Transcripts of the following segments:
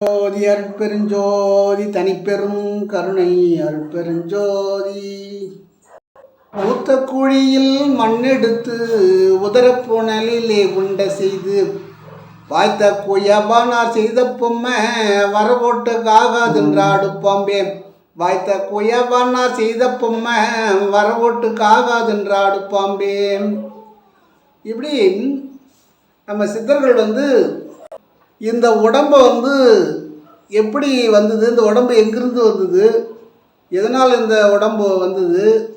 ஜோதி அருட்பெருஞ்சோதி தனிப்பெரும் கருணை அருட்பெருஞ்சோதி. மூத்த குழியில் மண்ணெடுத்து உதரப்புணலிலே உண்ட செய்து வாய்த்த குயபானார் செய்த பொம்மை வரவோட்டு ஆகாதுன்றாடு பாம்பே வாய்த்த குயபானார் செய்த பொம்மை வரவோட்டு ஆகாதுன்றாடு பாம்பே இப்படி நம்ம சித்தர்கள் வந்து இந்த உடம்பை வந்து எப்படி வந்தது? இந்த உடம்பு எங்கிருந்து வந்தது? எதனால் இந்த உடம்பு வந்தது?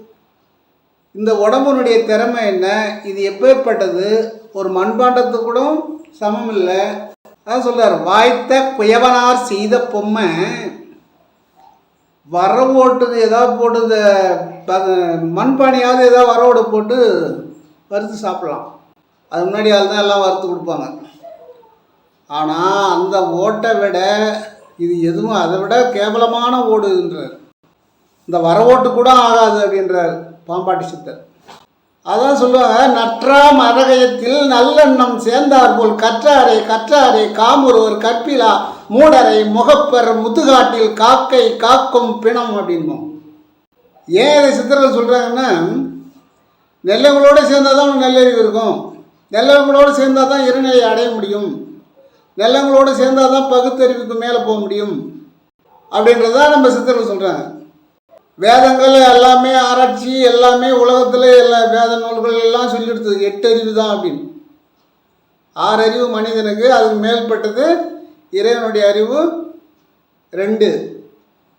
இந்த உடம்புனுடைய திறமை என்ன? இது எப்பேற்பட்டது? ஒரு மண்பாண்டத்துக்கு கூட சமம் இல்லை அதான் சொல்கிறார் வாய்த்த குயவனார் செய்த பொம்மை. வரவோட்டுது ஏதாவது போட்டு இந்த ப- மண்பானையாவது ஏதாவது வரவோடு போட்டு வறுத்து சாப்பிடலாம். அது முன்னாடி ஆள் தான் எல்லாம் வறுத்து கொடுப்பாங்க. ஆனால் அந்த ஓட்டை விட இது எதுவும் அதை விட கேவலமான ஓடுன்றார் இந்த வர ஓட்டு கூட ஆகாது அப்படின்றார் பாம்பாட்டி சித்தர். அதான் சொல்லுவாங்க நற்றா மரகயத்தில் நல்லெண்ணம் சேர்ந்தார் போல் கற்றாரை கற்றாரை காமுருவர் கற்பிலா மூடரை முகப்பர் முதுகாட்டில் காக்கை காக்கும் பிணம் அப்படின்போம். ஏன் இதை சித்தர்கள் சொல்கிறாங்கன்னா நெல்லவங்களோடு சேர்ந்தால் தான் நெல்லறிவு இருக்கும். நெல்லவங்களோடு சேர்ந்தால் தான் இருநிலையை அடைய முடியும். நல்லவங்களோடு சேர்ந்தால் தான் பகுத்தறிவுக்கு மேலே போக முடியும். அப்படின்றதான் நம்ம சித்தர்கள் சொல்கிறாங்க வேதங்கள் எல்லாமே ஆராய்ச்சி எல்லாமே உலகத்தில் எல்லா வேத நூல்கள் எல்லாம் சொல்லிடுது எட்டு அறிவு தான் அப்படின்னு. ஆறு அறிவு மனிதனுக்கு அதுக்கு மேல்பட்டது இறைவனுடைய அறிவு ரெண்டு.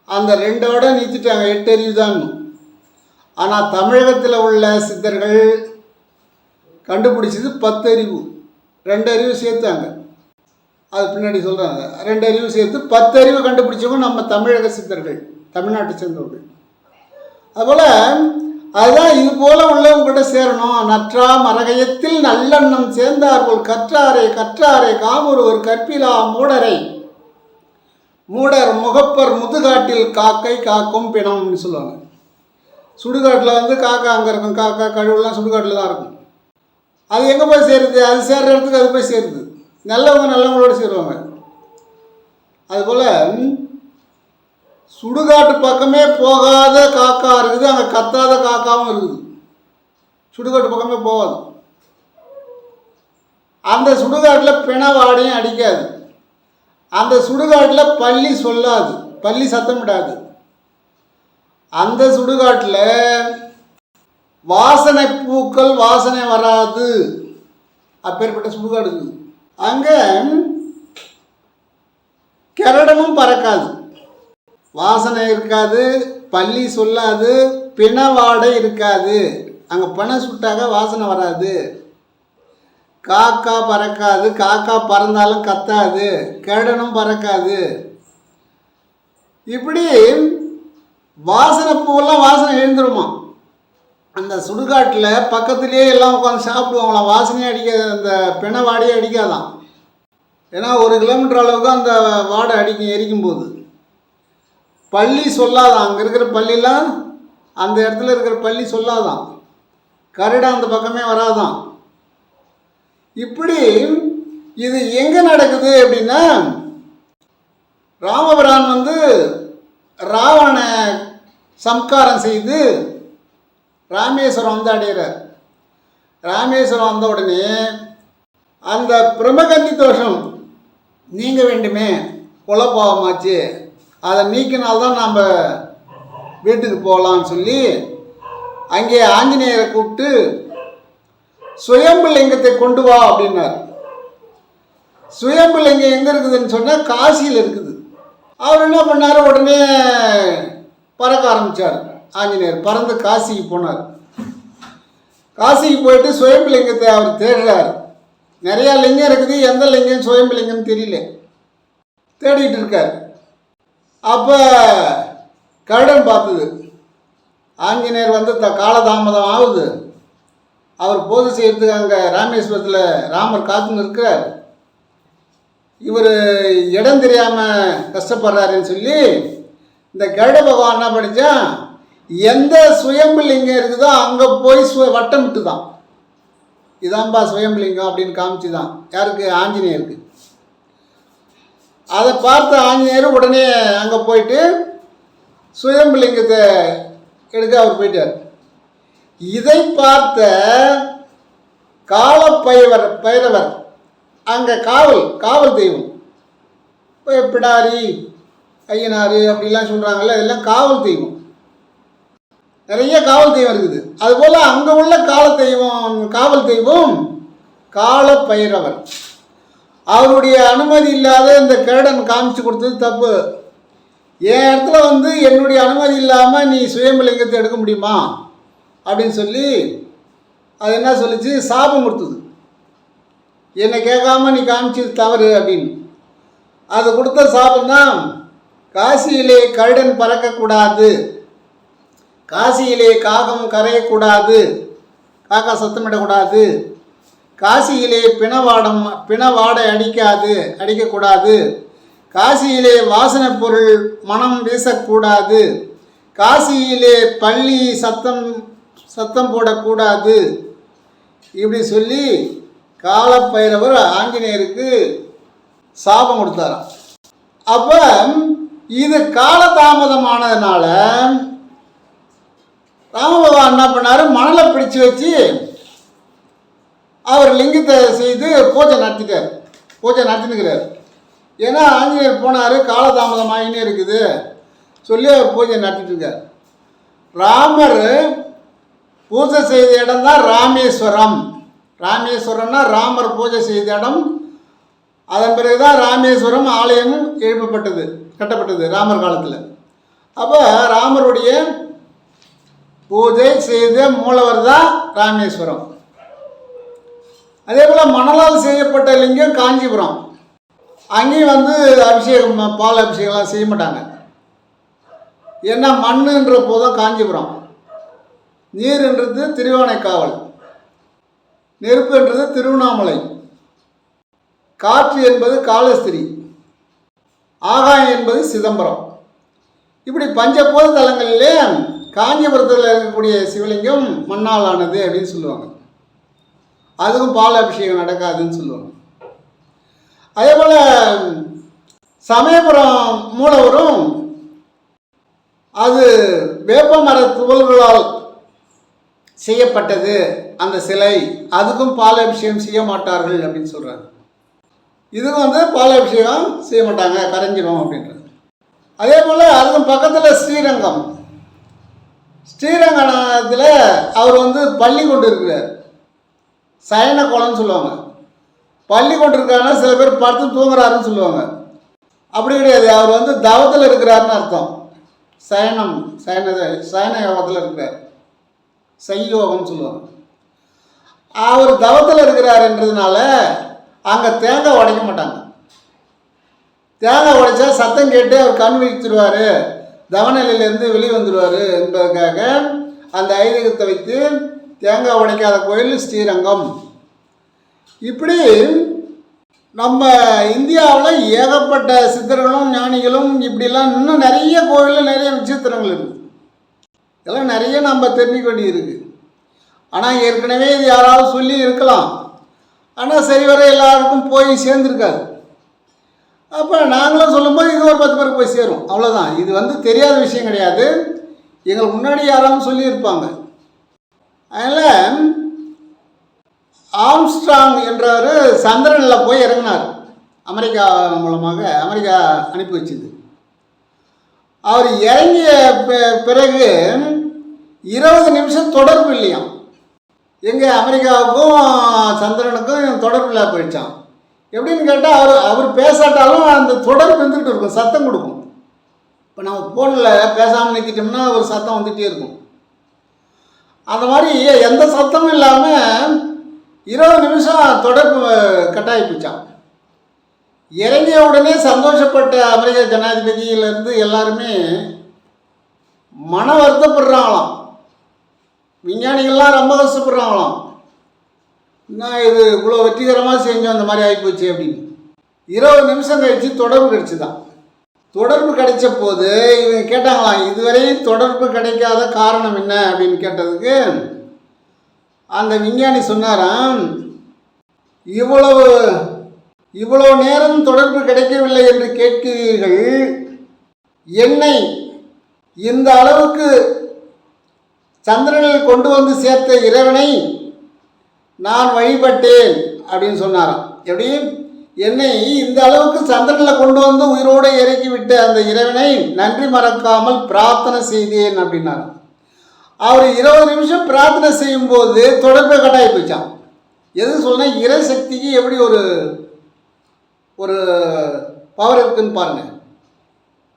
அந்த ரெண்டோட நீச்சிட்டாங்க. எட்டு அறிவு தான் ஆனால் தமிழகத்தில் உள்ள சித்தர்கள் கண்டுபிடிச்சது பத்து அறிவு ரெண்டு அறிவு சேர்த்தாங்க. அது பின்னாடி சொல்கிறாங்க ரெண்டு அறிவு சேர்த்து பத்து அறிவு கண்டுபிடிச்சவங்க நம்ம தமிழக சித்தர்கள் தமிழ்நாட்டை சேர்ந்தவர்கள். அதுபோல் அதுதான் இது போல உள்ளவங்ககிட்ட சேரணும். நற்றா மரகயத்தில் நல்லெண்ணம் சேர்ந்தார்கள். கற்றாரை கற்றாரை காமொருவர் கற்பிலா மூடரை. மூடர் முகப்பர் முதுகாட்டில் காக்கை காக்கும் பிணம்னு சொல்லுவாங்க. சுடுகாட்டில் வந்து காக்கா அங்கே இருக்கும். காக்கா கழுவுலாம் சுடுகாட்டில் தான் இருக்கும். அது எங்கே போய் சேருது? அது சேர்ற இடத்துக்கு அது போய் சேருது. நல்லவங்க நல்லவங்களோட சேருவாங்க. அதுபோல் சுடுகாட்டு பக்கமே போகாத காக்கா இருக்குது அங்கே கத்தாத காக்காவும் இருக்குது. சுடுகாட்டு பக்கமே போகாது. அந்த சுடுகாட்டில் பிணவாடையும் அடிக்காது. அந்த சுடுகாட்டில் பள்ளி சொல்லாது. பள்ளி சத்தமிடாது அந்த சுடுகாட்டில் வாசனை பூக்கள் வாசனை வராது. அப்பேற்பட்ட சுடுகாடு இருக்குது. அங்கே கரடமும் பறக்காது. வாசனை இருக்காது பள்ளி சொல்லாது பிணவாடை இருக்காது. அங்கே பிண சுட்டாக வாசனை வராது. காக்கா பறக்காது காக்கா பறந்தாலும் கத்தாது கிரடனும் பறக்காது. இப்படி வாசனை பூவெல்லாம் வாசனை எழுந்துருமா? அந்த சுடுகாட்டில் பக்கத்துலேயே எல்லாம் உட்காந்து சாப்பிடுவாங்களாம். வாசனையே அடிக்காது. அந்த பிண வாடையே அடிக்காதான் ஏன்னா ஒரு கிலோமீட்டர் அளவுக்கு அந்த வாடை அடிக்கும் எரிக்கும் போது பள்ளி சொல்லாதான் அங்கே இருக்கிற பள்ளிலாம் அந்த இடத்துல இருக்கிற பள்ளி சொல்லாதான் கரடு அந்த பக்கமே வராதான் இப்படி இது எங்கே நடக்குது அப்படின்னா ராமபிரான் வந்து ராவண சம்காரம் செய்து ராமேஸ்வரம் வந்து அடைகிறார் ராமேஸ்வரம் வந்த உடனே அந்த பிரமகந்தி தோஷம் நீங்க வேண்டுமே குலப்பாவமாச்சு. அதை நீக்கினால்தான் நாம் வீட்டுக்கு போகலான்னு சொல்லி அங்கே ஆஞ்சநேயரை கூப்பிட்டு சுயம்பு லிங்கத்தை கொண்டு வா அப்படின்னார். சுயம்பு லிங்கம் எங்கே இருக்குதுன்னு சொன்னால் காசியில் இருக்குது. அவர் என்ன பண்ணார்? உடனே பறக்க ஆரம்பித்தார் ஆஞ்சநேயர் பறந்து காசிக்கு போனார். காசிக்கு போயிட்டு சுயம்பலிங்கத்தை அவர் தேடுறார். நிறையா லிங்கம் இருக்குது. எந்த லிங்கம் சுயம்பலிங்கம்னு தெரியல. தேடிட்டு இருக்கார். அப்போ கருடன் பார்த்தது. ஆஞ்சநேயர் வந்து த காலதாமதம் ஆகுது. அவர் போது செய்யறதுக்கு அங்கே ராமேஸ்வரத்தில் ராமர் காத்துன்னு இருக்கிறார். இவர் இடம் தெரியாமல் கஷ்டப்படுறாருன்னு சொல்லி இந்த கருட பகவான் என்ன படித்தான் எந்த சுயம்புலிங்கம் இருக்குதோ அங்கே போய் சு வட்டமிட்டு தான் இதான்பா சுயம்புலிங்கம் அப்படின்னு காமிச்சு தான் யாருக்கு? ஆஞ்சநேயருக்கு. அதை பார்த்த ஆஞ்சநேயர் உடனே அங்கே போயிட்டு சுயம்புலிங்கத்தை எடுக்க அவர் போயிட்டார். இதை பார்த்த காலப்பைரவர் பைரவர் அங்கே காவல் காவல் தெய்வம். இப்போ பிடாரி ஐயனார் அப்படிலாம் சொல்கிறாங்கல்ல இதெல்லாம் காவல் தெய்வம். நிறைய காவல் தெய்வம் இருக்குது. அதுபோல் அங்கே உள்ள கால தெய்வம் காவல் தெய்வம் கால பைரவர். அவருடைய அனுமதி இல்லாத இந்த கேடன் காமிச்சு கொடுத்தது தப்பு. என் இடத்துல வந்து என்னுடைய அனுமதி இல்லாமல் நீ சுயம்பலிங்கத்தை எடுக்க முடியுமா? அப்படின்னு சொல்லி அது என்ன சொல்லிச்சு? சாபம் கொடுத்தது. என்னை கேட்காம நீ காமிச்சது தவறு அப்படின்னு. அது கொடுத்த சாபம் தான் காசியிலே கருடன் பறக்கக்கூடாது. காசியிலே காகம் கரையக்கூடாது. காக்கா சத்தமிடக்கூடாது. காசியிலே பிணவாடம் பிணவாடை அடிக்காது அடிக்கக்கூடாது. காசியிலே வாசனை பொருள் மனம் வீசக்கூடாது. காசியிலே பள்ளி சத்தம் சத்தம் போடக்கூடாது. இப்படி சொல்லி காலப்பயிரவர் ஆஞ்சநேயருக்கு சாபம் கொடுத்தாராம். அப்போ இது காலதாமதமானதுனால ராமபகவான் என்ன பண்ணார்? மணலை பிடிச்சு வச்சு அவர் லிங்கத்தை செய்து பூஜை நடத்திட்டார். பூஜை நடத்தினுக்கிறார். ஏன்னா ஆஞ்சநேயர் போனார் காலதாமதம் ஆகினே இருக்குது. சொல்லி அவர் பூஜை நடத்திட்டுருக்கார். ராமர் பூஜை செய்த இடம் தான் ராமேஸ்வரம். ராமேஸ்வரம்னா ராமர் பூஜை செய்த இடம். அதன் பிறகு தான் ராமேஸ்வரம் ஆலயம் எழுப்பப்பட்டது கட்டப்பட்டது ராமர் காலத்தில். அப்போ ராமருடைய பூஜை செய்த மூலவர் தான் ராமேஸ்வரம். அதே போல் மணலால் செய்யப்பட்ட லிங்கம் காஞ்சிபுரம். அங்கேயும் வந்து அபிஷேகம் பால் அபிஷேகம்லாம் செய்ய மாட்டாங்க. ஏன்னா மண்ணுன்ற போதும் காஞ்சிபுரம். நீர்ன்றது திருவானைக்காவல். நெருப்புன்றது திருவண்ணாமலை. காற்று என்பது காலஸ்திரி. ஆகாயம் என்பது சிதம்பரம். இப்படி பஞ்சபோத தலங்களிலே காஞ்சிபுரத்தில் இருக்கக்கூடிய சிவலிங்கம் மண்ணால் ஆனது அப்படின்னு சொல்லுவாங்க. அதுவும் பால் அபிஷேகம் நடக்காதுன்னு சொல்லுவாங்க. அதே போல் சமயபுரம் மூலவரும் அது வேப்ப மர துவல்களால் செய்யப்பட்டது அந்த சிலை. அதுக்கும் பால் அபிஷேகம் செய்ய மாட்டார்கள் அப்படின்னு சொல்கிறாங்க இதுவும் வந்து பால் அபிஷேகம் செய்ய மாட்டாங்க கரைஞ்சிடும் அப்படின்றது அதே போல் அதுக்கும் பக்கத்தில் ஸ்ரீரங்கம். ஸ்ரீரங்கத்தில் அவர் வந்து பள்ளி கொண்டு இருக்கிறார் சயன கோலம்னு சொல்லுவாங்க. பள்ளி கொண்டு இருக்காருன்னா சில பேர் படுத்து தூங்குறாருன்னு சொல்லுவாங்க. அப்படி கிடையாது. அவர் வந்து தவத்தில் இருக்கிறாருன்னு அர்த்தம். சயனம் சயன சயன யோகத்தில் இருக்கிறார். சையோகம்னு சொல்லுவாங்க. அவர் தவத்தில் இருக்கிறாருன்றதுனால அங்கே தேங்காய் உடைக்க மாட்டாங்க. தேங்காய் உடைச்சா சத்தம் கேட்டு அவர் கண் விழிச்சிருவார். தவநிலையிலேருந்து வெளிவந்துடுவார் என்பதற்காக அந்த ஐதீகத்தை வைத்து தேங்காய் உடைக்காத கோயில் ஸ்ரீரங்கம். இப்படி நம்ம இந்தியாவில் ஏகப்பட்ட சித்தர்களும் ஞானிகளும் இப்படிலாம் இன்னும் நிறைய கோவிலில் நிறைய விசித்திரங்கள் இருக்குது இதெல்லாம் நிறைய நம்ம தெரிஞ்சுக்க வேண்டியிருக்கு. ஆனால் ஏற்கனவே இது யாராவது சொல்லி இருக்கலாம். ஆனால் சரிவர எல்லாருக்கும் போய் சேர்ந்துருக்காது அப்போ நாங்களும் சொல்லும்போது இது ஒரு பத்து பேருக்கு போய் சேரும். அவ்வளோதான் இது வந்து தெரியாத விஷயம் கிடையாது. எங்களுக்கு முன்னாடி யாராவது சொல்லியிருப்பாங்க. அதனால் ஆம்ஸ்ட்ராங் என்றவர் சந்திரனில் போய் இறங்கினார். அமெரிக்கா மூலமாக அமெரிக்கா அனுப்பி வச்சுது. அவர் இறங்கிய பிறகு இருபது நிமிஷம் தொடர்பு இல்லையாம். எங்கள் அமெரிக்காவுக்கும் சந்திரனுக்கும் தொடர்பு இல்லாம போயிடுச்சான் எப்படின்னு கேட்டால் அவர் அவர் பேசாட்டாலும் அந்த தொடர்பு இருந்துக்கிட்டு இருக்கும் சத்தம் கொடுக்கும். இப்போ நம்ம ஃபோனில் பேசாமல் நிற்கிட்டோம்னா ஒரு சத்தம் வந்துகிட்டே இருக்கும். அந்த மாதிரி எந்த சத்தமும் இல்லாமல் இருபது நிமிஷம் தொடர்பு கட்டாயி போச்சான் இறங்கிய உடனே சந்தோஷப்பட்ட அமெரிக்க ஜனாதிபதியிலேருந்து எல்லாருமே மன வருத்தப்படுறாங்களாம். விஞ்ஞானிகள்லாம் ரொம்ப கஷ்டப்படுறாங்களாம். நான் இது இவ்வளோ வெற்றிகரமாக செஞ்சோம் அந்த மாதிரி ஆகிப்போச்சு அப்படின்னு. இருபது நிமிஷம் கழித்து தொடர்பு கிடச்சிதான். தொடர்பு கிடைச்ச போது இவங்க கேட்டாங்களாம் இதுவரையும் தொடர்பு கிடைக்காத காரணம் என்ன? அப்படின்னு கேட்டதுக்கு அந்த விஞ்ஞானி சொன்னாராம் இவ்வளவு இவ்வளோ நேரம் தொடர்பு கிடைக்கவில்லை என்று கேட்கிறீர்கள். என்னை இந்த அளவுக்கு சந்திரனில் கொண்டு வந்து சேர்த்த இறைவனை நான் வழிபட்டேன் அப்படின்னு சொன்னாராம். எப்படி? என்னை இந்த அளவுக்கு சந்திரனில் கொண்டு வந்து உயிரோடு இறக்கிவிட்ட அந்த இறைவனை நன்றி மறக்காமல் பிரார்த்தனை செய்தேன் அப்படின்னாராம். அவர் இருபது நிமிஷம் பிரார்த்தனை செய்யும்போது தொடர்பை கட்டாயி போச்சான் எது சொன்னால் இறை சக்திக்கு எப்படி ஒரு ஒரு பவர் இருக்குன்னு பாருங்கள்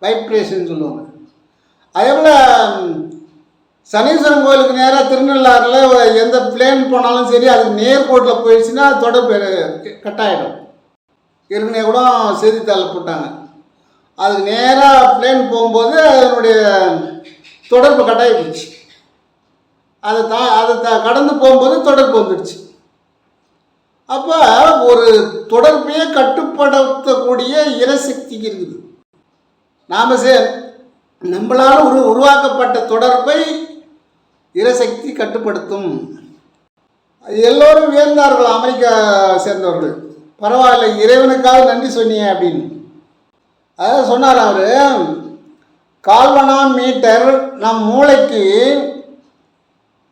வைப்ரேஷன் சொல்லுவாங்க. அதே போல் சனீஸ்வரன் கோயிலுக்கு நேராக திருநள்ளாறில் எந்த பிளேன் போனாலும் சரி அதுக்கு நேர்கோட்டில் போயிடுச்சுன்னா தொடர்பு கட்டாயிடும். ஏற்கனவே கூட செய்தித்தாளில் போட்டாங்க. அது நேராக பிளேன் போகும்போது அதனுடைய தொடர்பு கட்டாயி போச்சு. அதை தா அதை த கடந்து போகும்போது தொடர்பு வந்துடுச்சு. அப்போ ஒரு தொடர்பையே கட்டுப்படுத்தக்கூடிய இறைசக்தி இருக்குது. நாம் சே நம்மளால் உரு உருவாக்கப்பட்ட தொடர்பை இறைசக்தி கட்டுப்படுத்தும். எல்லோரும் வியந்தார்கள் அமெரிக்கா சேர்ந்தவர்கள். பரவாயில்ல இறைவனுக்காக நன்றி சொன்னீங்க அப்படின்னு. அதாவது சொன்னார் அவர் கால்வனா மீட்டர் நம் மூளைக்கு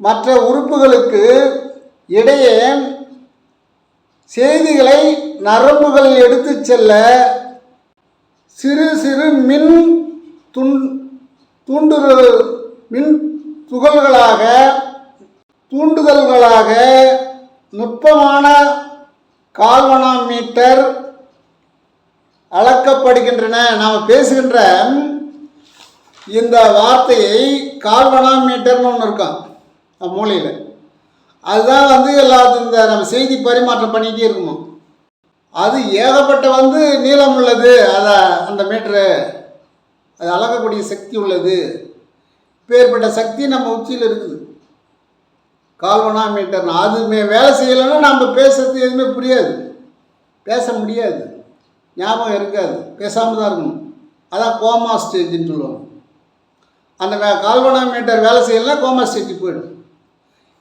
மற்ற உறுப்புகளுக்கு இடையே செய்திகளை நரம்புகள் எடுத்து செல்ல சிறு சிறு மின் துண் தூண்டுரு மின் துகள்களாக தூண்டுதல்களாக நுட்பமான கால்வனாமீட்டர் அளக்கப்படுகின்றன. நாம் பேசுகின்ற இந்த வார்த்தையை கால்வனாமீட்டர்னு ஒன்று இருக்கும் மூலையில் அதுதான் வந்து எல்லாத்துக்கும் இந்த நம்ம செய்தி பரிமாற்றம் பண்ணிகிட்டே இருக்கணும் அது ஏகப்பட்ட வந்து நீளம் உள்ளது. அதை அந்த மீட்ரு அது அளக்கக்கூடிய சக்தி உள்ளது. பேர்பட்ட சக்தி நம்ம உச்சியில் இருக்குது. கால்வனா மீட்டர் அதுமே வேலை செய்யலைன்னா நம்ம பேசுறது எதுவுமே புரியாது. பேச முடியாது. ஞாபகம் இருக்காது. பேசாமல் தான் இருக்கணும். அதான் கோமா ஸ்டேஜின்னு சொல்லுவாங்க. அந்த கால்வனா மீட்டர் வேலை செய்யலைன்னா கோமா ஸ்டேஜ் போயிடும்.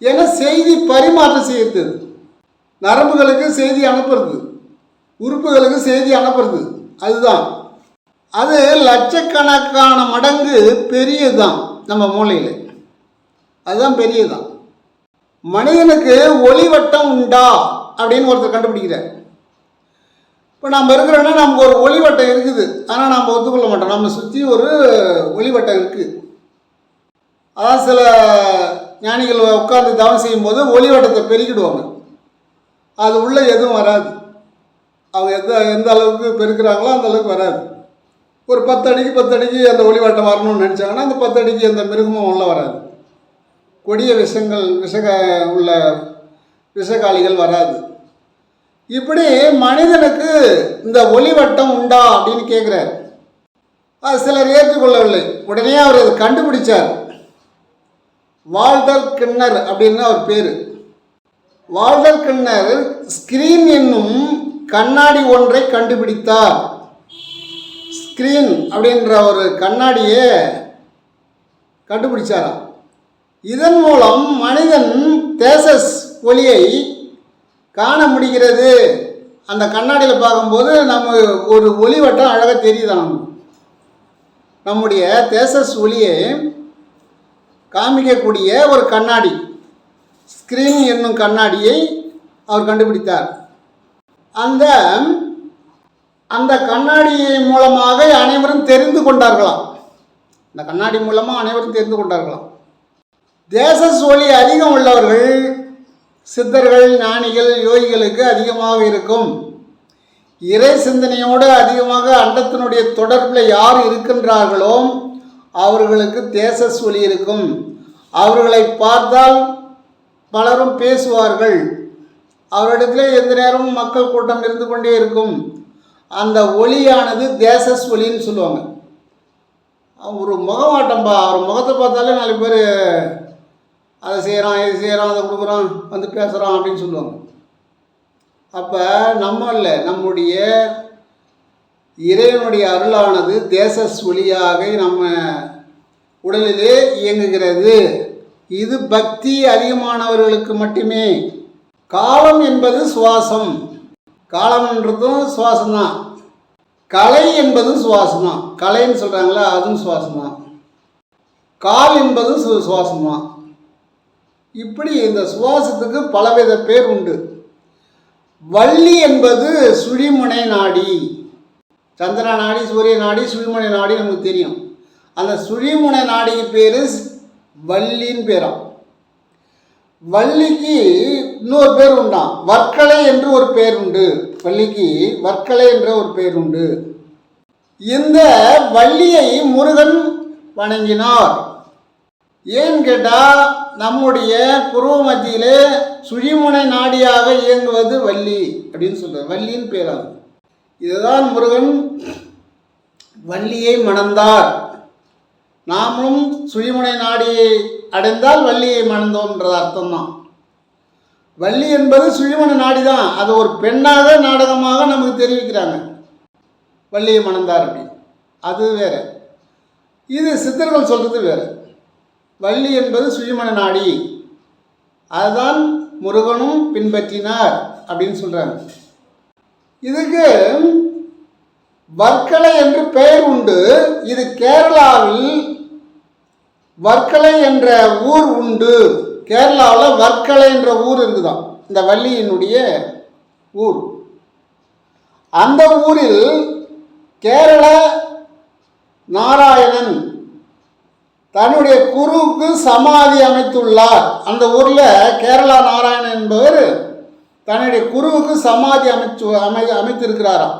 ஏன்னா செய்தி பரிமாற்றம் செய்யறது அது. நரம்புகளுக்கு செய்தி அனுப்புறது. உறுப்புகளுக்கு செய்தி அனுப்புறது. அதுதான். அது லட்சக்கணக்கான மடங்கு பெரியதுதான். நம்ம மூளையில் அதுதான் பெரியதுதான். மனிதனுக்கு ஒளிவட்டம் உண்டா? அப்படின்னு ஒருத்தர் கண்டுபிடிக்கிறார். இப்போ நம்ம இருக்கிறோன்னா நமக்கு ஒரு ஒளிவட்டம் இருக்குது. ஆனால் நம்ம ஒத்துக்கொள்ள மாட்டோம். நம்ம சுற்றி ஒரு ஒளிவட்டம் இருக்குது அதான் சில ஞானிகள் உட்காந்து தவம் செய்யும்போது ஒளிவட்டத்தை பெருக்கிடுவாங்க. அது உள்ளே எதுவும் வராது. அவங்க எந்த எந்த அளவுக்கு பெருக்கிறாங்களோ அந்த அளவுக்கு வராது. ஒரு பத்து அடிக்கு பத்து அடிக்கு அந்த ஒளிவட்டம் வரணும்னு நினச்சாங்கன்னா அந்த பத்து அடிக்கு அந்த மிருகமும் உள்ள வராது. கொடிய விஷங்கள் விஷக உள்ள விஷகாலிகள் வராது. இப்படி மனிதனுக்கு இந்த ஒளிவட்டம் உண்டா அப்படின்னு கேட்குறாரு அது சிலர் ஏற்றுக்கொள்ளவில்லை. உடனே அவர் அதை கண்டுபிடிச்சார். வால்டர் கிண்ணர் அப்படின்னு அவர் பேர். வால்டர் கிண்ணர் ஸ்கிரீன் என்னும் கண்ணாடி ஒன்றை கண்டுபிடித்தார். ஸ்க்ரீன் அப்படின்ற ஒரு கண்ணாடியை கண்டுபிடிச்சாராம். இதன் மூலம் மனிதன் தேசஸ் ஒளியை காண முடிகிறது. அந்த கண்ணாடியில் பார்க்கும்போது நம்ம ஒரு ஒளிவட்டம் அழகாக தெரியுதாம். நம்முடைய தேசஸ் ஒளியை காமிக்கக்கூடிய ஒரு கண்ணாடி ஸ்க்ரீன் என்னும் கண்ணாடியை அவர் கண்டுபிடித்தார். அந்த அந்த கண்ணாடி மூலமாக அனைவரும் தெரிந்து கொண்டார்களாம். இந்த கண்ணாடி மூலமாக அனைவரும் தெரிந்து கொண்டார்களாம். தேச சோழி அதிகம் உள்ளவர்கள் சித்தர்கள் ஞானிகள் யோகிகளுக்கு அதிகமாக இருக்கும். இறை சிந்தனையோடு அதிகமாக அண்டத்தினுடைய தொடர்பில் யார் இருக்கின்றார்களோ அவர்களுக்கு தேச சொலி இருக்கும். அவர்களை பார்த்தால் பலரும் பேசுவார்கள். அவரிடத்திலே எந்த நேரமும் மக்கள் கூட்டம் இருந்து கொண்டே இருக்கும். அந்த ஒளியானது தேசஸ் ஒளின்னு சொல்லுவாங்க. ஒரு முகமாட்டம்பா. அவர் முகத்தை பார்த்தாலே நாலு பேர் அதை செய்கிறான் இது செய்கிறான் அதை கொடுக்குறான் வந்து பேசுகிறான் அப்படின்னு சொல்லுவாங்க. அப்போ நம்ம இல்லை நம்முடைய இறைவனுடைய அருளானது தேச ஒளியாக நம்ம உடலிலே இயங்குகிறது. இது பக்தி அதிகமானவர்களுக்கு மட்டுமே. காலம் என்பது சுவாசம். காலம்ன்றதும் சுவாசம் தான் கலை என்பதும் சுவாசம் தான் கலைன்னு சொல்கிறாங்களா அதுவும் சுவாசம் தான் கால் என்பதும் சு சுவாசம் தான் இப்படி இந்த சுவாசத்துக்கு பலவித பேர் உண்டு. வள்ளி என்பது சுழிமுனை நாடி. சந்திரா நாடி சூரிய நாடி சுழிமுனை நாடி நமக்கு தெரியும். அந்த சுழிமுனை நாடிக்கு பேர் வள்ளின்னு பேராம் வள்ளிக்கு இன்னொரு பேர் உண்டாம் வர்க்கலை என்று ஒரு பேர் உண்டு. வள்ளிக்கு வர்க்கலை என்ற ஒரு பேர் உண்டு. இந்த வள்ளியை முருகன் வணங்கினார். ஏன்னு கேட்டால் நம்முடைய புருவ மத்தியிலே சுழிமுனை நாடியாக இயங்குவது வள்ளி அப்படின்னு சொல்கிறார் வள்ளின்னு பேராகும். இதுதான் முருகன் வள்ளியை மணந்தார். நாமளும் சுழிமுனை நாடியை அடைந்தால் வள்ளியை மணந்தோன்றது அர்த்தம்தான். வள்ளி என்பது சுயமன நாடி தான் அது ஒரு பெண்ணாக நாடகமாக நமக்கு தெரிவிக்கிறாங்க. வள்ளியை மணந்தார் அப்படின்னு. அது வேற. இது சித்தர்கள் சொல்கிறது வேறு. வள்ளி என்பது சுழிமன நாடி. அதுதான் முருகனும் பின்பற்றினார் அப்படின்னு சொல்கிறாங்க இதுக்கு வர்க்கலை என்று பெயர் உண்டு. இது கேரளாவில் வர்க்கலை என்ற ஊர் உண்டு. கேரளாவில் வர்க்கலை என்ற ஊர் இருக்குதான் இந்த வள்ளியினுடைய ஊர். அந்த ஊரில் கேரள நாராயணன் தன்னுடைய குருவுக்கு சமாதி அமைத்துள்ளார். அந்த ஊரில் கேரளா நாராயணன் என்பவர் தன்னுடைய குருவுக்கு சமாதி அமைச்சு அமை அமைத்திருக்கிறாராம்.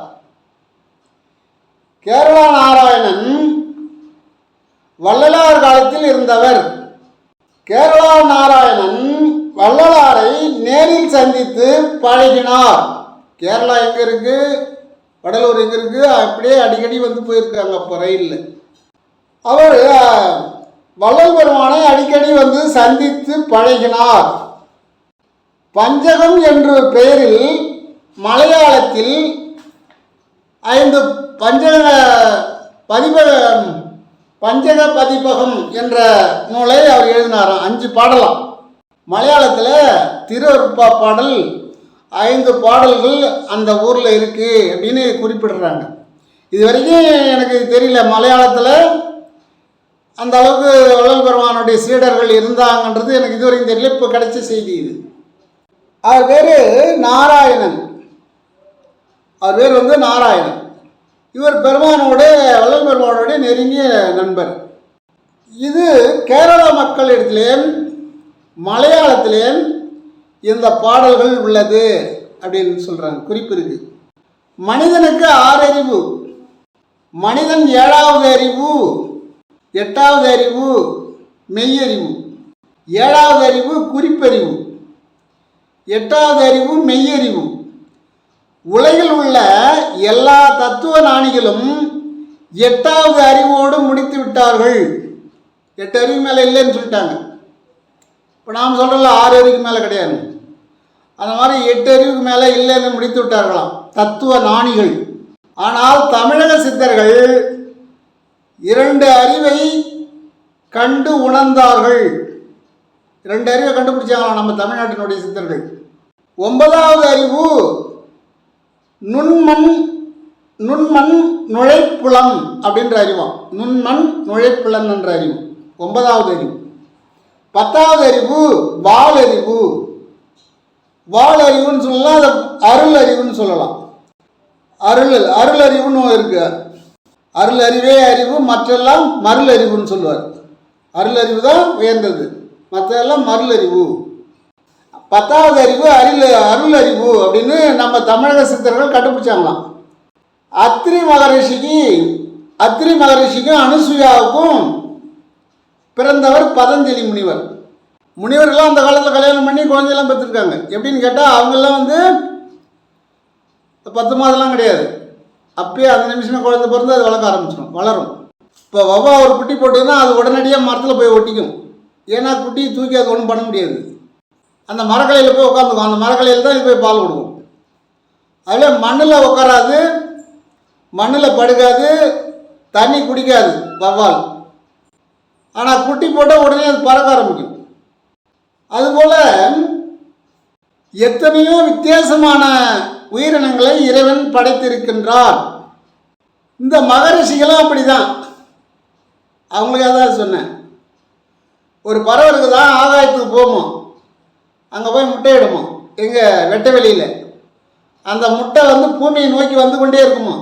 கேரளா நாராயணன் வள்ளலார் காலத்தில் இருந்தவர். கேரளா நாராயணன் வள்ளலாரை நேரில் சந்தித்து பழகினார். கேரளா எங்கே இருக்குது வடலூர் எங்கே இருக்குது அப்படியே அடிக்கடி வந்து போயிருக்காங்க அப்போ ரயிலில் அவர் வள்ளல் பெருமானை அடிக்கடி வந்து சந்தித்து பழகினார். பஞ்சகம் என்ற பெயரில் மலையாளத்தில் ஐந்து பஞ்சக பதிபக பஞ்சத பதிப்பகம் என்ற நூலை அவர் எழுதினாராம். அஞ்சு பாடலாம். மலையாளத்தில் திருவருப்பா பாடல் ஐந்து பாடல்கள் அந்த ஊரில் இருக்குது அப்படின்னு குறிப்பிடுறாங்க. இது வரைக்கும் எனக்கு தெரியல. மலையாளத்தில் அந்த அளவுக்கு வள்ளல் பெருமானுடைய சீடர்கள் இருந்தாங்கன்றது எனக்கு இதுவரைக்கும் தெரியல. இப்போ கிடைச்ச செய்தி இது. அவர் பேர் நாராயணன். அவர் பேர் வந்து நாராயணன். இவர் பெருமானோட வள்ளல் பெருமானோட நெருங்கிய நண்பர். இது கேரள மக்களிடத்திலேயும் மலையாளத்திலேயும் இந்த பாடல்கள் உள்ளது அப்படின்னு சொல்கிறாங்க குறிப்பு இருக்கு. மனிதனுக்கு ஆறறிவு. மனிதன் ஏழாவது அறிவு எட்டாவது அறிவு மெய்யறிவு. ஏழாவது அறிவு குறிப்பறிவு. எட்டாவது அறிவு மெய்யறிவு. உலகில் உள்ள எல்லா தத்துவ ஞானிகளும் எட்டாவது அறிவோடு முடித்து விட்டார்கள். எட்டு அறிவு மேலே இல்லைன்னு சொல்லிட்டாங்க. இப்போ நாம் சொல்கிறோம்ல ஆறு அறிவுக்கு மேலே கிடையாது. அந்த மாதிரி எட்டு அறிவுக்கு மேலே இல்லைன்னு முடித்து விட்டார்களாம். தத்துவ ஞானிகள். ஆனால் தமிழக சித்தர்கள் இரண்டு அறிவை கண்டு உணர்ந்தார்கள். இரண்டு அறிவை கண்டுபிடிச்சாங்களாம் நம்ம தமிழ்நாட்டினுடைய சித்தர்கள். ஒன்பதாவது அறிவு நுண்மண் நுண்மண் நுழைப்புலம் அப்படின்ற அறிவாம். நுண்மண் நுழைப்புலன் என்ற அறிவு ஒன்பதாவது அறிவு. பத்தாவது அறிவு வால் அறிவு. வால் அறிவுன்னு சொல்லலாம் அதை அருள் அறிவுன்னு சொல்லலாம். அருள் அருள் அறிவுன்னு இருக்கு. அருள் அறிவே அறிவு மற்றெல்லாம் மருள் அறிவுன்னு சொல்லுவார். அருள் அறிவு தான் உயர்ந்தது. மற்றெல்லாம் மருள் அறிவு. பத்தாவது அறிவு அருள் அருள் அறிவு அப்படின்னு நம்ம தமிழக சித்தர்கள் கண்டுபிடிச்சாங்களாம். அத்திரி மகரிஷிக்கு அத்திரி மகரிஷிக்கும் அனுசுயாவுக்கும் பிறந்தவர் பதஞ்சலி முனிவர். முனிவர்கள்லாம் அந்த காலத்தில் கல்யாணம் பண்ணி குழந்தையெல்லாம் பெற்றிருக்காங்க. எப்படின்னு கேட்டால் அவங்கெல்லாம் வந்து பத்து மாதம்லாம் கிடையாது. அப்பயே அந்த நிமிஷமே குழந்தை பிறந்து அது வளர்க்க ஆரம்பிச்சிடும் வளரும். இப்போ வவ்வா ஒரு குட்டி போட்டுதுன்னா அது உடனடியாக மரத்தில் போய் ஒட்டிக்கும். ஏன்னா குட்டியை தூக்கி அது ஒன்றும் பண்ண முடியாது. அந்த மரக்கலையில் போய் உட்காந்துக்கும் அந்த மரக்கலையில் தான் இது போய் பால் கொடுக்கும். அதில் மண்ணில் உட்காராது மண்ணில் படுக்காது தண்ணி குடிக்காது வவ்வால். ஆனால் குட்டி போட்டால் உடனே அது பறக்க ஆரம்பிக்கும். அதுபோல் எத்தனையோ வித்தியாசமான உயிரினங்களை இறைவன் படைத்திருக்கின்றார். இந்த மகரிஷிகளும் அப்படிதான். அவங்களுக்காக தான் சொன்னேன். ஒரு பறவை இருக்குதான் ஆகாயத்துக்கு போகும்? அங்கே போய் முட்டையிடுமோ? எங்கே வெட்ட வெளியில். அந்த முட்டை வந்து பூமியை நோக்கி வந்து கொண்டே இருக்குமா?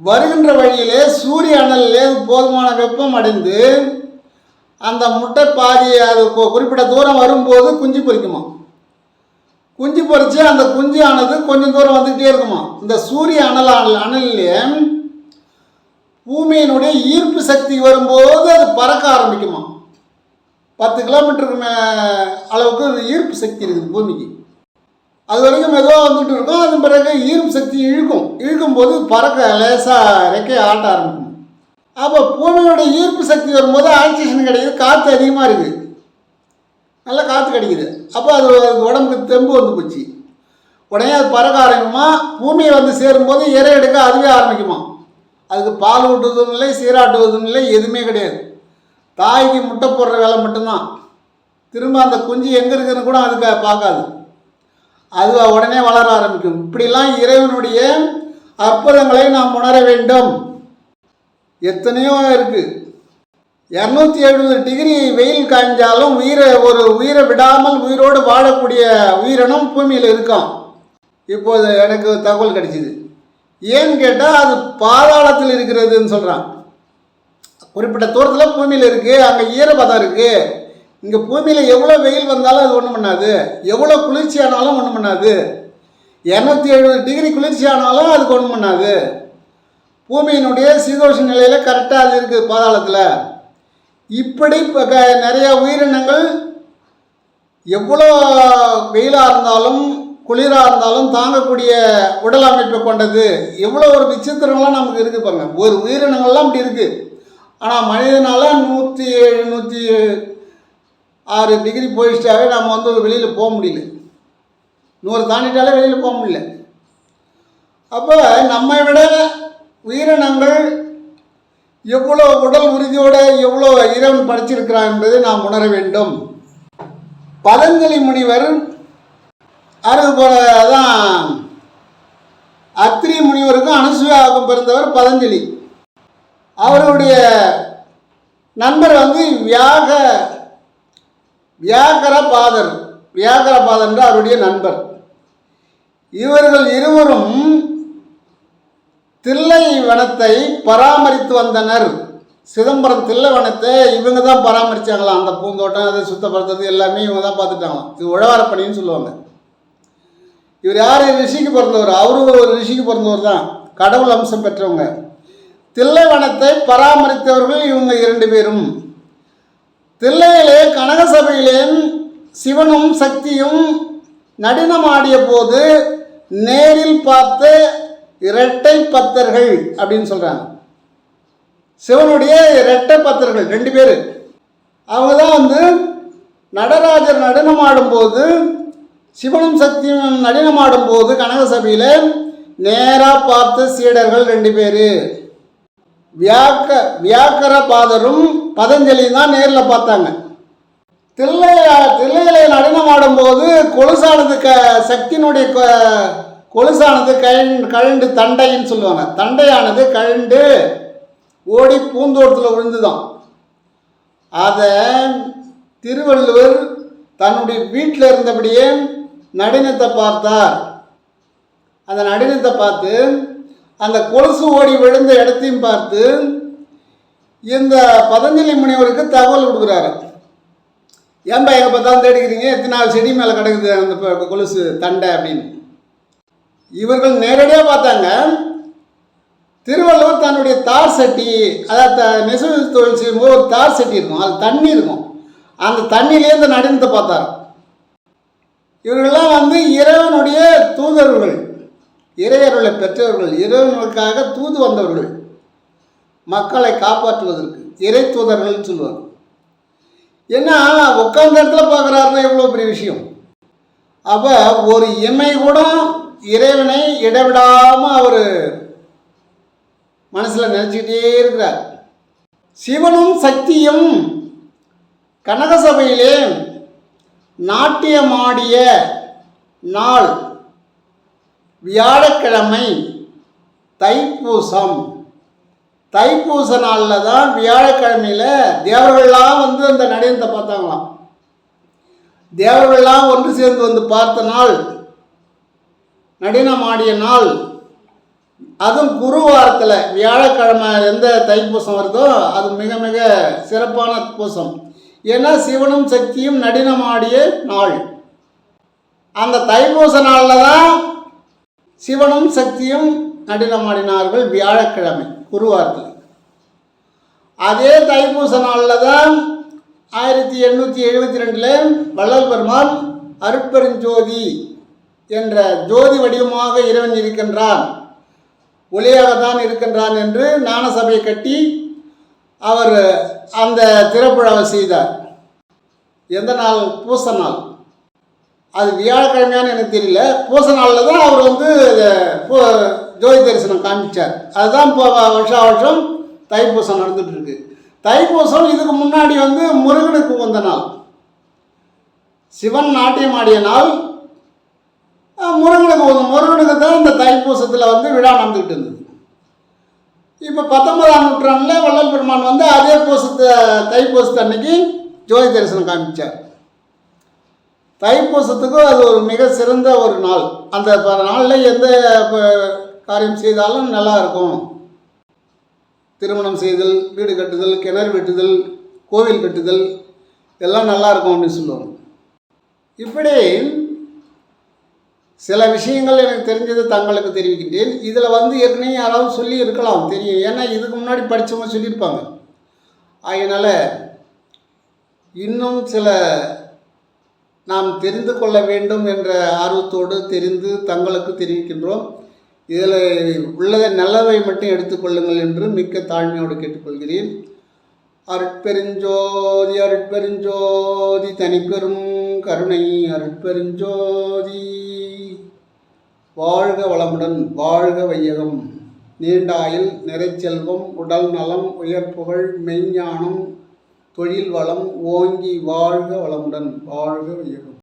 வருகின்ற வழியிலே சூரிய அனலிலே போதுமான வெப்பம் அடைந்து அந்த முட்டை பாதி அது குறிப்பிட்ட தூரம் வரும்போது குஞ்சு பொறிக்குமா? குஞ்சு பொரிச்சு அந்த குஞ்சு ஆனது கொஞ்சம் தூரம் வந்துக்கிட்டே இருக்குமா? இந்த சூரிய அனல் அனலிலே பூமியினுடைய ஈர்ப்பு சக்தி வரும்போது அது பறக்க ஆரம்பிக்குமா? பத்து கிலோமீட்டருக்கு மே அளவுக்கு ஈர்ப்பு சக்தி இருக்குது பூமிக்கு. அது வரைக்கும் மெதுவாக வந்துட்டு இருக்கும். அது பிறகு ஈர்ப்பு சக்தி இழுக்கும். இழுக்கும் போது பறக்க லேசாக ரெக்கை ஆட்ட ஆரம்பிக்கும். அப்போ பூமியோட ஈர்ப்பு சக்தி வரும்போது ஆக்சிஜன் கிடைக்குது. காற்று அதிகமாக இருக்குது. நல்லா காற்று கிடைக்குது. அப்போ அது உடம்புக்கு தெம்பு வந்து போச்சு. உடனே அது பறக்க ஆரம்பிக்குமா? பூமியை வந்து சேரும்போது இறை எடுக்க அதுவே ஆரம்பிக்குமா? அதுக்கு பால் ஊட்டுவதும் இல்லை சீராட்டுவதும் இல்லை எதுவுமே கிடையாது. தாய்க்கு முட்டை போடுற வேலை மட்டும்தான். திரும்ப அந்த குஞ்சு எங்கே இருக்குன்னு கூட அதுக்கு பார்க்காது. அது உடனே வளர ஆரம்பிக்கும். இப்படிலாம் இறைவனுடைய அற்புதங்களை நாம் உணர வேண்டும். எத்தனையோ இருக்குது இரநூத்தி எழுபது டிகிரி வெயில் காய்ஞ்சாலும் உயிரை ஒரு உயிரை விடாமல் உயிரோடு வாழக்கூடிய உயிரினம் பூமியில் இருக்கான் இப்போது எனக்கு தகவல் கிடைச்சிது. ஏன்னு கேட்டால் அது பாதாளத்தில் இருக்கிறதுன்னு சொல்கிறான் குறிப்பிட்ட தூரத்தில் பூமியில் இருக்குது அங்கே ஈரப்பதம் இருக்குது இங்கே பூமியில் எவ்வளோ வெயில் வந்தாலும் அது ஒன்றும் பண்ணாது. எவ்வளோ குளிர்ச்சி ஆனாலும் ஒன்றும் பண்ணாது. இரநூத்தி எழுபது டிகிரி குளிர்ச்சி ஆனாலும் அதுக்கு ஒன்றும் பண்ணாது. பூமியினுடைய சீதோஷ நிலையில் கரெக்டாக அது இருக்குது பாதாளத்தில். இப்படி இப்போ நிறைய உயிரினங்கள் எவ்வளோ வெயிலாக இருந்தாலும் குளிராக இருந்தாலும் தாங்கக்கூடிய உடல் அமைப்பை கொண்டது. எவ்வளோ ஒரு விசித்திரம்லாம் நமக்கு இருக்குது பாருங்க. ஒரு உயிரினங்கள்லாம் அப்படி இருக்குது ஆனால் மனிதனால் நூற்றி ஏழு நூற்றி ஆறு டிகிரி போயிடுச்சாவே நம்ம வந்து வெளியில் போக முடியல. நூறு தாண்டிட்டாலே வெளியில் போக முடியல. அப்போ நம்மை விட உயிரினங்கள் எவ்வளோ உடல் உறுதியோட எவ்வளோ இறைவன் படைச்சிருக்கிறான் என்பதை நாம் உணர வேண்டும். பதஞ்சலி முனிவர் அது போல தான் அத்திரி முனிவருக்கும் அனுசுயாவுக்கும் பிறந்தவர் பதஞ்சலி. அவருடைய நண்பர் வந்து வியாக வியாகர பாதர். வியாகர பாதர் என்று அவருடைய நண்பர். இவர்கள் இருவரும் தில்லை வனத்தை பராமரித்து வந்தனர். சிதம்பரம் தில்லை வனத்தை இவங்க தான் பராமரித்தாங்களாம் அந்த பூந்தோட்டம் அதை சுத்தப்படுத்துறது எல்லாமே இவங்க தான் பார்த்துட்டாங்களாம் இது உழவாரப்பணின்னு சொல்லுவாங்க. இவர் யார்? ரிஷிக்கு பிறந்தவர். அவரும் ஒரு ரிஷிக்கு பிறந்தவர் தான். கடவுள் அம்சம் பெற்றவங்க. தில்லைவனத்தை பராமரித்தவர்கள் இவங்க இரண்டு பேரும். தில்லையிலே கனகசபையிலே சிவனும் சக்தியும் நடினமாடிய போது நேரில் பார்த்த இரட்டை பத்தர்கள் அப்படின்னு சொல்கிறாங்க சிவனுடைய இரட்டை பத்தர்கள் ரெண்டு பேர். அவங்க தான் வந்து நடராஜர் நடனமாடும்போது சிவனும் சக்தியும் நடனமாடும் போது நேராக பார்த்த சீடர்கள் ரெண்டு பேர். வியாக்க வியாக்கர பாதரும் பதஞ்சலியும் தான் நேரில் பார்த்தாங்க. தில்லையா தில்லையில நடனமாடும் ஆடும்போது கொலுசானது க சக்தியினுடைய கொ- கொலுசானது கழண்டு கழண்டு தண்டைன்னு சொல்லுவாங்க. தண்டையானது கழண்டு ஓடி பூந்தோட்டத்தில் விழுந்துதான். அதை திருவள்ளுவர் தன்னுடைய வீட்டில் இருந்தபடியே நடினத்தை பார்த்தார். அந்த நடினத்தை பார்த்து அந்த கொலுசு ஓடி விழுந்த இடத்தையும் பார்த்து இந்த பதஞ்சலி முனிவருக்கு தகவல் கொடுக்குறாரு. ஏன்பா எங்கே பார்த்தாலும் தேடிக்கிறீங்க? எத்தனை செடி மேலே கிடக்குது அந்த கொலுசு தண்டை அப்படின்னு. இவர்கள் நேரடியாக பார்த்தாங்க. திருவள்ளுவர் தன்னுடைய தார் சட்டி அதாவது த- நெசவு தொழில் செய்யும்போது ஒரு தார் சட்டி இருக்கும். அது தண்ணி இருக்கும். அந்த தண்ணியிலே இந்த நடினத்தை பார்த்தார். இவர்கள்லாம் வந்து இறைவனுடைய தூதர்கள். இறையருளை பெற்றவர்கள் இறைவனுக்காக தூது வந்தவர்கள். மக்களை காப்பாற்றுவதற்கு இறை தூதர்கள்னு சொல்லுவாங்க ஏன்னா உட்கார்ந்த இடத்துல பார்க்குறாருன்னா எவ்வளோ பெரிய விஷயம். அப்போ ஒரு இமை கூட இறைவனை இடைவிடாமல் அவர் மனசில் நினச்சிக்கிட்டே இருக்கிறார். சிவனும் சக்தியும் கனகசபையிலே நாட்டியமாடிய நாள் வியாழக்கிழமை தைப்பூசம். தைப்பூச நாளில் தான் வியாழக்கிழமையில் தேவர்கள்லாம் வந்து அந்த நடனத்தை பார்த்தாங்களாம். தேவர்கள்லாம் ஒன்று சேர்ந்து வந்து பார்த்த நாள் நடினமாடிய நாள் அதுவும் குருவாரத்தில் வியாழக்கிழமை எந்த தைப்பூசம் வருதோ அது மிக மிக சிறப்பான பூசம். ஏன்னா சிவனும் சக்தியும் நடனம் ஆடிய நாள். அந்த தைப்பூச நாளில் தான் சிவனும் சக்தியும் நடனமாடினார்கள் வியாழக்கிழமை குருவாரத்தில் அதே தைப்பூச நாளில் தான் ஆயிரத்தி எண்ணூற்றி எழுபத்தி ரெண்டில் வள்ளல் பெருமான் அருட்பெருஞ்சோதி என்ற ஜோதி வடிவமாக இறைவன் இருக்கின்றான் ஒளியாக தான் இருக்கின்றான் என்று ஞானசபையை கட்டி அவர் அந்த திறப்புழாவை செய்தார். எந்த நாள்? பூச நாள். அது வியாழக்கிழமையான்னு எனக்கு தெரியல. பூச நாளில் தான் அவர் வந்து ஜோதி தரிசனம் காமிச்சார் அதுதான் இப்போ வருஷா வருஷம் தைப்பூசம் நடந்துட்டு தைப்பூசம் இதுக்கு முன்னாடி வந்து முருகனுக்கு உகந்த நாள். சிவன் நாட்டியம் ஆடிய நாள் முருகனுக்கு முருகனுக்கு தான் இந்த தைப்பூசத்தில் வந்து விழா நடந்துக்கிட்டு இருந்தது. இப்போ பத்தொன்பதாம் நூற்றாண்டில் வள்ளல் பெருமான் வந்து அதே பூசத்தை தைப்பூசத்து அன்னைக்கு ஜோதி தரிசனம் காமிச்சார் தைப்பூசத்துக்கும் அது ஒரு மிக சிறந்த ஒரு நாள். அந்த நாளில் எந்த காரியம் செய்தாலும் நல்லா இருக்கும். திருமணம் செய்தல் வீடு கட்டுதல் கிணறு வெட்டுதல் கோவில் கட்டுதல் எல்லாம் நல்லா இருக்கும் அப்படின்னு சொல்லுவாங்க. இப்படி சில விஷயங்கள் எனக்கு தெரிஞ்சது தங்களுக்கு தெரிவிக்கின்றேன். இதில் வந்து ஏற்கனவே யாராவது சொல்லி இருக்கலாம் தெரியும். ஏன்னா இதுக்கு முன்னாடி படித்தவங்க சொல்லியிருப்பாங்க. அதனால் இன்னும் சில நாம் தெரிந்து கொள்ள வேண்டும் என்ற ஆர்வத்தோடு தெரிந்து தங்களுக்கு தெரிவிக்கின்றோம். இதில் உள்ளதை நல்லவை மட்டும் எடுத்துக்கொள்ளுங்கள் என்று மிக்க தாழ்மையோடு கேட்டுக்கொள்கிறேன். அருட்பெருஞ்சோதி அருட்பெருஞ்சோதி தனிப்பெரும் கருணை அருட்பெருஞ்சோதி. வாழ்க வளமுடன் வாழ்க வையகம். நீண்ட நிறைச்செல்வம் உடல் நலம் உயர் புகழ் மெய்ஞானம் தொழில் வளம் ஓங்கி வாழ்க வளமுடன் வாழ்க வையகம்